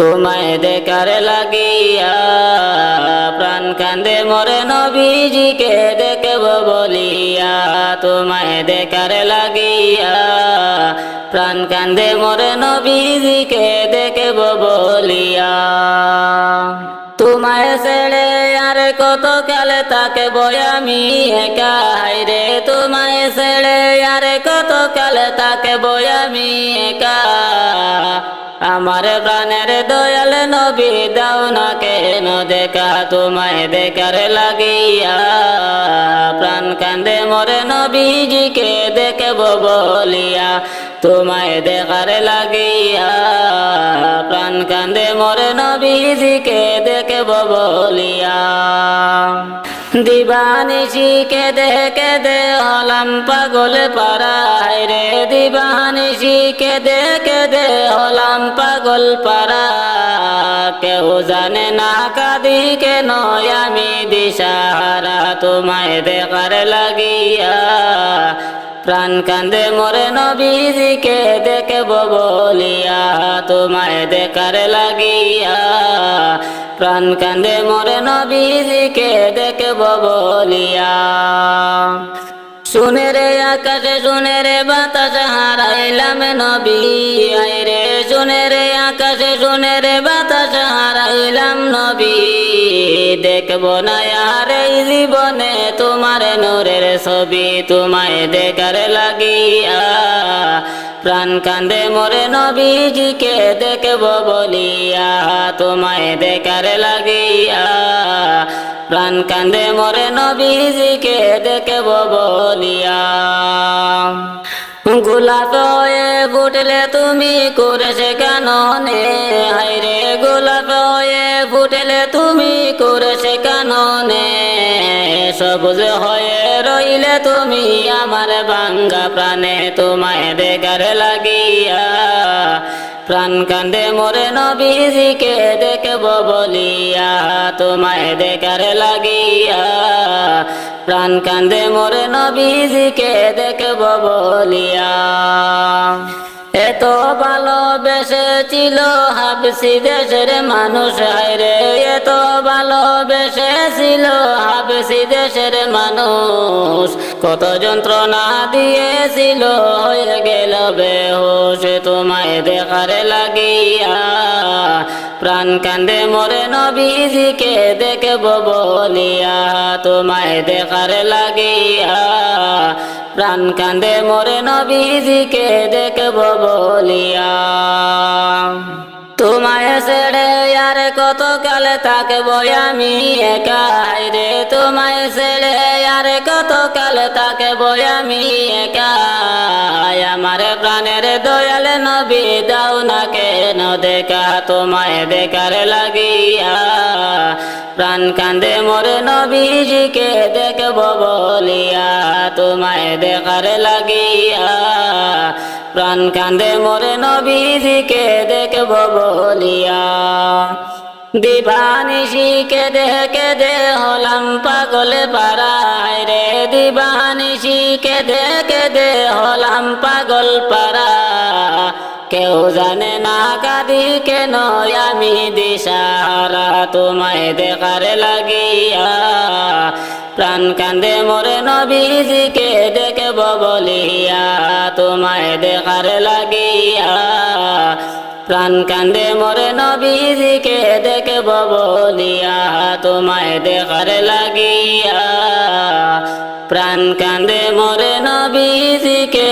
তোমায় দেখার লাগিয়া প্রাণ কান্দে মরে নবীজিকে দেখব বলিয়া। তোমায় দেখার লাগিয়া প্রাণ কান্দে মরে নবীজিকে দেখব বলিয়া। তোমায় ছেড়ে আর কত কালে তাকে বয়ামি একা? রে তোমায় ছেড়ে আর কত কালে তাকে বয়ামি একা? আমার প্রাণের দয়াল নবী, দাও না কেন দেখা, তোমায় দেখার লাগিয়া। প্রাণ কান্দে মরে নবীজিকে দেখব বলিয়া, তোমায় দেখার লাগিয়া। প্রাণ কান্দে মরে নবীজিকে দেখব বলিয়া। দিবানিশিকে দেখে দে হলাম পাগল পাড়ায় রে। দিবানিশিকে দেখে দে হলাম পাগল পাড়া কেউ জানে না কাদি কেন আমি দিশাহারা তোমায় দেখার লাগিয়া। প্রাণ কান্দে মরে নবীজিকে দেখব বলিয়া তোমায় দেখার লাগিয়া। প্রাণ কান্দে মরে নবীজিকে দেখব বলিয়া। শুনে রে আকাশে, শুনে রে বাতাস, হারাইলাম নবী। আয় রে, শুনে রে আকাশে, শুনে রে বাতাস, হারাইলাম নবী। দেখব না আর এই জীবনে তোমার নূরের ছবি, তোমায় দেখার লাগিয়া। প্রাণ কান্দে মরে নবীজিকে দেখব বলিয়া, তোমায় দেখার লাগিয়া। প্রাণ কান্দে মরে নবীজিকে দেখব বলিয়া গোলাপ হয়ে ফুটলে তুমি করেছে কেন নে? হাইরে গোলাপ হয়ে ফুটলে তুমি করেছে কেন নে? সবুজ হয়ে রইলে তুমি আমার বাঙ্গা প্রাণে তোমায় দেখার লাগিয়া। প্রাণ কান্দে মরে নবীজিকে দেখব বলিয়া, তোমায় দেখার লাগিয়া। প্রাণ কান্দে মরে নবীজিকে দেখব বলিয়া। এত ভালোবেসেছিল হাবসি দেশের মানুষ, হায়রে এত ভালোবেসেছিল হাবসি দেশের মানুষ। কত যন্ত্রণা দিয়েছিল, হয়ে গেল বেহুশ, তোমায় দেখার লাগিয়া। প্রাণ কান্দে মরে নবীজিকে দেখব বলিয়া, তোমায় দেখার লাগিয়া। প্রাণ কান্দে মরে নবীজিকে দেখব বলিয়া। তোমায় ছেড়ে আর কত কালে থাকব আমি একাই রে? তোমায় ছেড়ে আর কত কালে থাকব আমি একাই? আমার প্রাণের দয়াল নবী দাও না কেন? দেখা তোমায় দেখার লাগিয়া। প্রাণ কান্দে মরে নবীজিকে দেখব বলিয়া। তোমায় দেখার লাগিয়া। প্রাণ কান্দে মরে নবীজিকে দেখব বলিয়া। দিবানিশিকে দেখে দে হলাম পাগল পাড়ায় রে। দেখে দে হলাম পাগল পাড়া কেউ জানে না কাদি কেন আমি দিশাহারা, তোমায় দেখার লাগিয়া। প্রাণ কান্দে মরে নবীজিকে দেখব বলিয়া তোমায় দেখার লাগিয়া। প্রাণ কান্দে মরে নবীজিকে দেখব বলিয়া তোমায় দেখার লাগিয়া। প্রাণ কান্দে মরে নবীজিকে